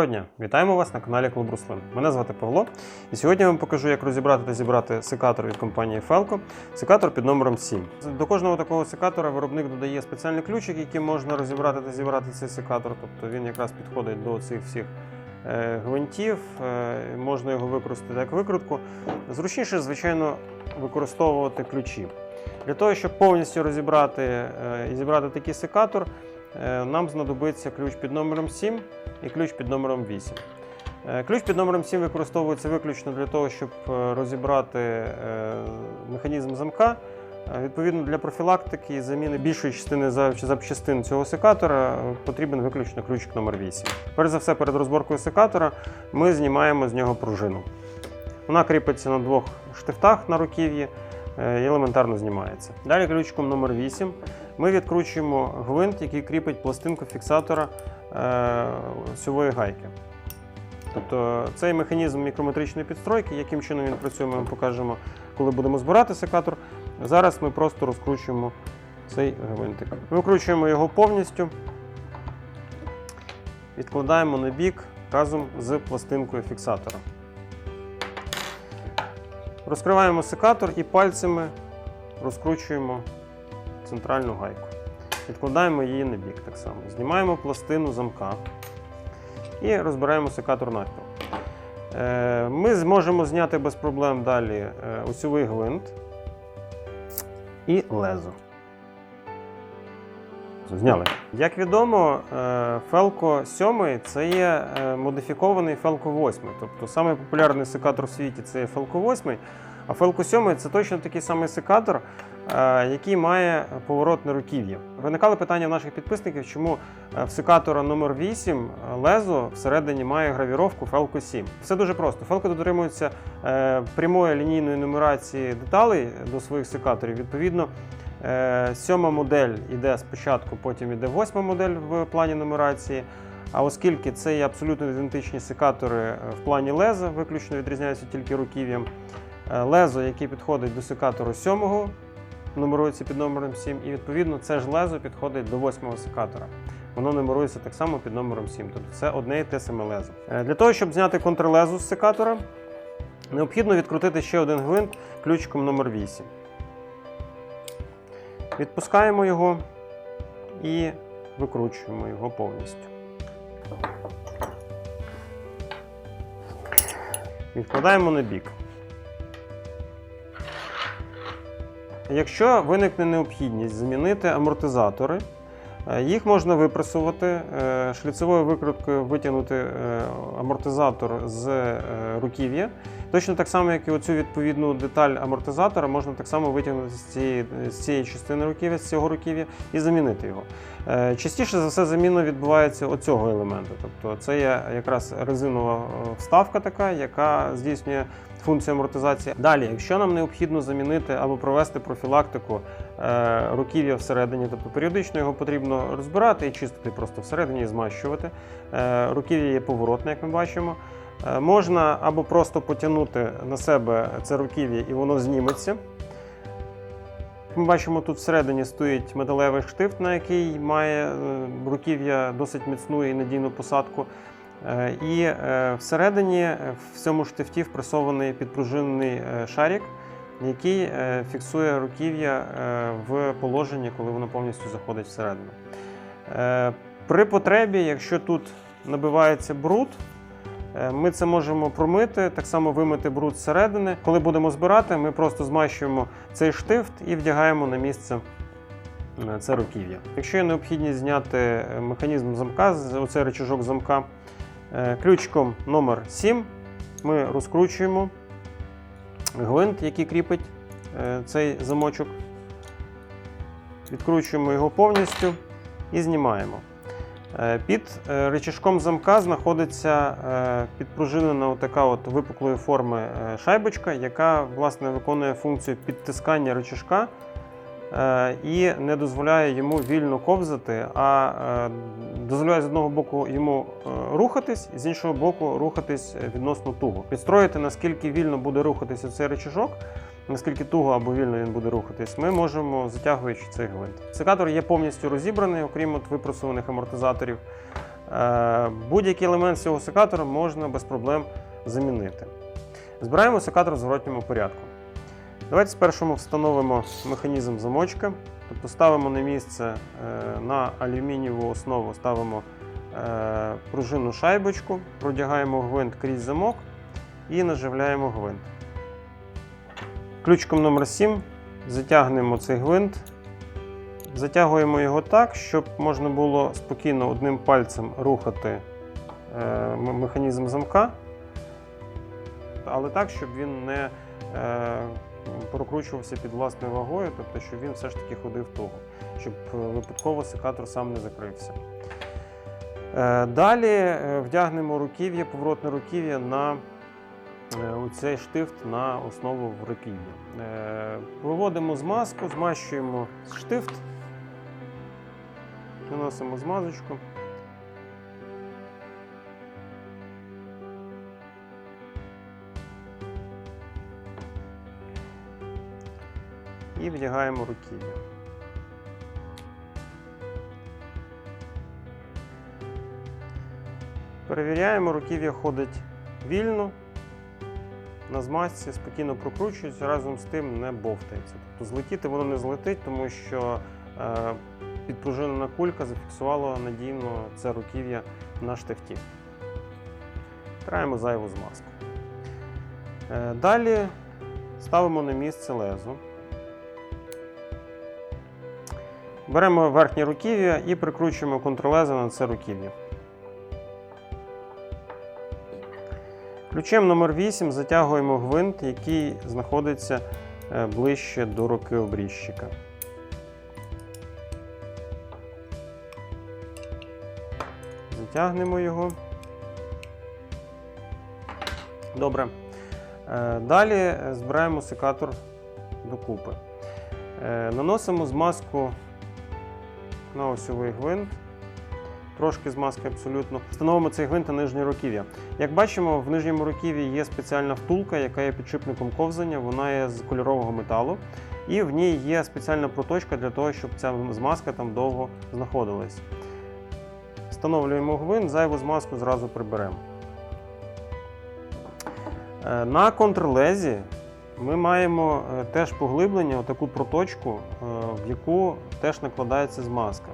Доброго дня! Вітаємо вас на каналі Клуб Руслин. Мене звати Павло, і сьогодні я вам покажу, як розібрати та зібрати секатор від компанії Felco. Секатор під номером 7. До кожного такого секатора виробник додає спеціальний ключик, яким можна розібрати та зібрати цей секатор. Тобто він якраз підходить до цих всіх е, гвинтів, е, можна його використати як викрутку. Зручніше, звичайно, використовувати ключі. Для того, щоб повністю розібрати е, і зібрати такий секатор, нам знадобиться ключ під номером 7 і ключ під номером 8. Е, Ключ під номером 7 використовується виключно для того, щоб е, розібрати е, механізм замка. Е, Відповідно, для профілактики і заміни більшої частини запчастин цього секатора е, потрібен виключно ключик номер 8. Перш за все, перед розборкою секатора ми знімаємо з нього пружину. Вона кріпиться на двох штифтах на руків'ї е, і елементарно знімається. Далі ключиком номер 8 ми відкручуємо гвинт, який кріпить пластинку фіксатора е, осьової гайки. Тобто цей механізм мікрометричної підстройки, яким чином він працює, ми вам покажемо, коли будемо збирати секатор. Зараз ми просто розкручуємо цей гвинтик. Викручуємо його повністю, відкладаємо на бік разом з пластинкою фіксатора. Розкриваємо секатор і пальцями розкручуємо центральну гайку. Відкладаємо її на бік так само. Знімаємо пластину замка і розбираємо секатор навпіл. Е, Ми зможемо зняти без проблем далі е, осьовий гвинт і лезо. Зняли. Як відомо, е, Felco 7 це є е, модифікований Felco 8. Тобто самий секатор в світі це Felco 8, а Felco 7 це точно такий самий секатор, е, який має поворотне руків'я. Виникали питання в наших підписників, чому е, в секатора номер 8 лезо всередині має гравіровку Felco 7. Все дуже просто. Felco дотримується е, прямої лінійної нумерації деталей до своїх секаторів. Відповідно, Е, Сьома модель йде спочатку, потім йде восьма модель в плані нумерації. А оскільки це є абсолютно ідентичні секатори е, в плані леза, виключно відрізняються тільки руків'ям. Е, Лезо, яке підходить до секатору сьомого, нумерується під номером 7, і відповідно це ж лезо підходить до восьмого секатора. Воно нумерується так само під номером 7. Тобто це одне і те саме лезо. Е, Для того, щоб зняти контрлезу з секатора, необхідно відкрутити ще один гвинт ключиком номер 8. Відпускаємо його і викручуємо його повністю. Відкладаємо на бік. Якщо виникне необхідність замінити амортизатори, е, їх можна випресувати, е, шліцевою викруткою витягнути е, амортизатор з руків'я. Точно так само, як і оцю відповідну деталь амортизатора, можна так само витягнути з цієї, з цієї частини руків'я, з цього руків'я і замінити його. Е, Частіше за все заміна відбувається оцього елементу. Тобто це є якраз резинова е, вставка така, яка здійснює функцію амортизації. Далі, якщо нам необхідно замінити або провести профілактику е, руків'я всередині, тобто періодично його потрібно розбирати і чистити просто всередині і змащувати. Руків'я є поворотне, як ми бачимо. Е, Можна або просто потягнути на себе це руків'я і воно зніметься. Ми бачимо, тут всередині стоїть металевий штифт, на який має е, руків'я досить міцну і надійну посадку. Е, І всередині в цьому штифті впресований підпружинений шарик, який фіксує руків'я в положенні, коли воно повністю заходить всередину. При потребі, якщо тут набивається бруд, Ми це можемо промити, так само вимити бруд зсередини. Коли будемо збирати, ми просто змащуємо цей штифт і вдягаємо на місце е, це руків'я. Якщо є необхідність зняти е, механізм замка, оцей рычажок замка, е, ключиком номер 7 ми розкручуємо гвинт, який кріпить е, цей замочок, відкручуємо його повністю і знімаємо. Е, Під е, рычажком замка знаходиться е, підпружинена така от випуклої форми е, шайбочка, яка власне виконує функцію підтискання рычажка е, і не дозволяє йому вільно ковзати, а е, дозволяє з одного боку йому е, рухатись, з іншого боку рухатись відносно туго. Підстроїти, наскільки вільно буде рухатися цей рычажок, наскільки туго або вільно він буде рухатись, ми можемо затягуючи цей гвинт. Секатор є повністю розібраний, окрім от випросуваних амортизаторів. Е, Будь-який елемент цього секатора можна без проблем замінити. Збираємо секатор в зворотньому порядку. Давайте спершу встановимо механізм замочка, тобто ставимо на місце е, на алюмінієву основу, ставимо е, пружинну шайбочку, продягаємо гвинт крізь замок і наживляємо гвинт. Ключиком номер 7 затягнемо цей гвинт, затягуємо його так, щоб можна було спокійно одним пальцем рухати е, механізм замка, але так, щоб він не е, прокручувався під власною вагою, тобто, щоб він все ж таки ходив туго, щоб е, випадково секатор сам не закрився. Далі вдягнемо руків'я, поворотне руків'я на цей штифт на основу руків'я. Е, Виводимо змазку, змащуємо штифт, наносимо змазочку. І вдягаємо руків'я. Перевіряємо, руків'я ходить вільно, на змазці спокійно прокручується, разом з тим не бовтається. Тобто злетіти воно не злетить, тому що е, підпружинена кулька зафіксувала надійно це руків'я на штифті. Траємо зайву змазку. Е, далі ставимо на місце лезо. Беремо верхнє руків'я і прикручуємо контрлезо на це руків'я. Ключем номер 8 затягуємо гвинт, який знаходиться е, ближче до руки обрізчика. Затягнемо його. Добре. Е, Далі е, збираємо секатор докупи. Наносимо змазку на осьовий гвинт. Трошки змазки абсолютно. Встановимо цей гвинт на нижнє руків'я. Як бачимо, в нижньому руків'ї є спеціальна втулка, яка є підшипником ковзання, вона є з кольорового металу. І в ній є спеціальна проточка для того, щоб ця змазка там довго знаходилась. Встановлюємо гвинт, зайву змазку зразу приберемо. Е, На контрлезі ми маємо е, теж поглиблення, отаку проточку, е, в яку теж накладається змазка.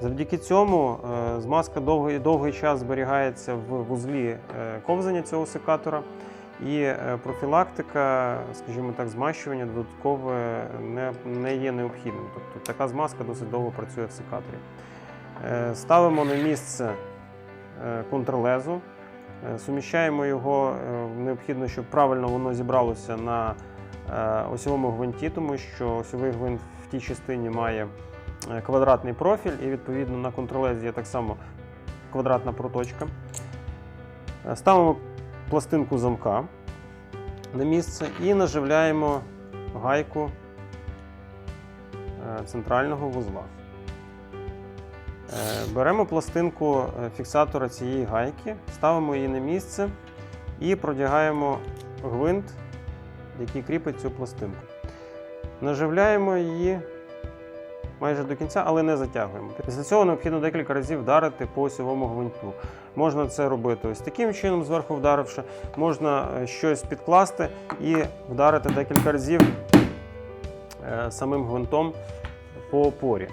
Завдяки цьому е, змазка довгий, довгий час зберігається в вузлі е, ковзання цього секатора, і е, профілактика, скажімо так, змащування додаткове не, не є необхідним. Тобто така змазка досить довго працює в секаторі. Ставимо на місце контрлезу, суміщаємо його, необхідно, щоб правильно воно зібралося на осьовому гвинті, тому що осьовий гвинт в тій частині має квадратний профіль, і відповідно на контролезі є так само квадратна проточка. Е, Ставимо пластинку замка на місце і наживляємо гайку е, центрального вузла. Е, Беремо пластинку е, фіксатора цієї гайки, ставимо її на місце і продягаємо гвинт, який кріпить цю пластинку. Наживляємо її майже до кінця, але не затягуємо. Після цього необхідно декілька разів вдарити по осьовому гвинту. Можна це робити ось таким чином, зверху вдаривши, можна е, щось підкласти і вдарити декілька разів е, самим гвинтом по опорі.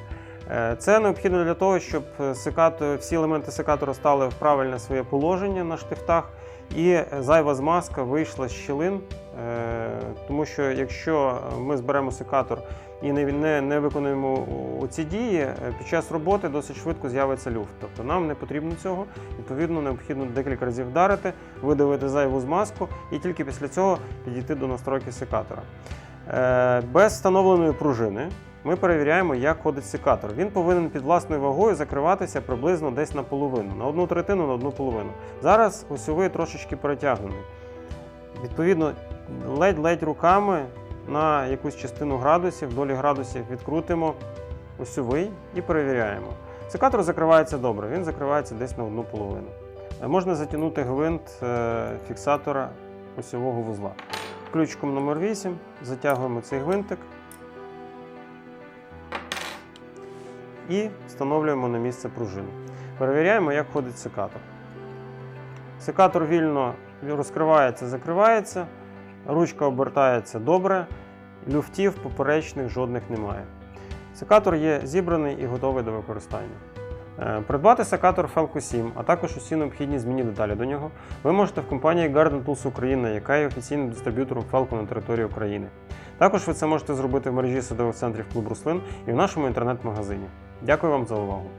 Е, Це необхідно для того, щоб секатор, всі елементи секатора стали в правильне своє положення на штифтах, і зайва змазка вийшла з щілин. Е, Тому що якщо ми зберемо секатор і не, не, не виконуємо ці дії, е, під час роботи досить швидко з'явиться люфт. Тобто нам не потрібно цього. Відповідно, необхідно декілька разів вдарити, видавити зайву змазку і тільки після цього підійти до настройки секатора. Е, Без встановленої пружини ми перевіряємо, як ходить секатор. Він повинен під власною вагою закриватися приблизно десь наполовину, на одну третину, на одну половину. Зараз осьовий трошечки перетягнений. Відповідно, ледь-ледь руками на якусь частину градусів, долі градусів відкрутимо осьовий і перевіряємо. Секатор закривається добре, він закривається десь на одну половину. Е, Можна затягнути гвинт е, фіксатора осьового вузла. Ключиком номер 8 затягуємо цей гвинтик. І встановлюємо на місце пружину. Перевіряємо, як ходить секатор. Секатор вільно розкривається, закривається, ручка обертається добре, люфтів поперечних жодних немає. Секатор є зібраний і готовий до використання. Е, Придбати секатор Felco 7, а також усі необхідні змінні деталі до нього, ви можете в компанії Garden Tools Україна, яка є офіційним дистриб'ютором Felco на території України. Також ви це можете зробити в мережі садових центрів клуб Руслин і в нашому інтернет-магазині. Дякую вам за увагу!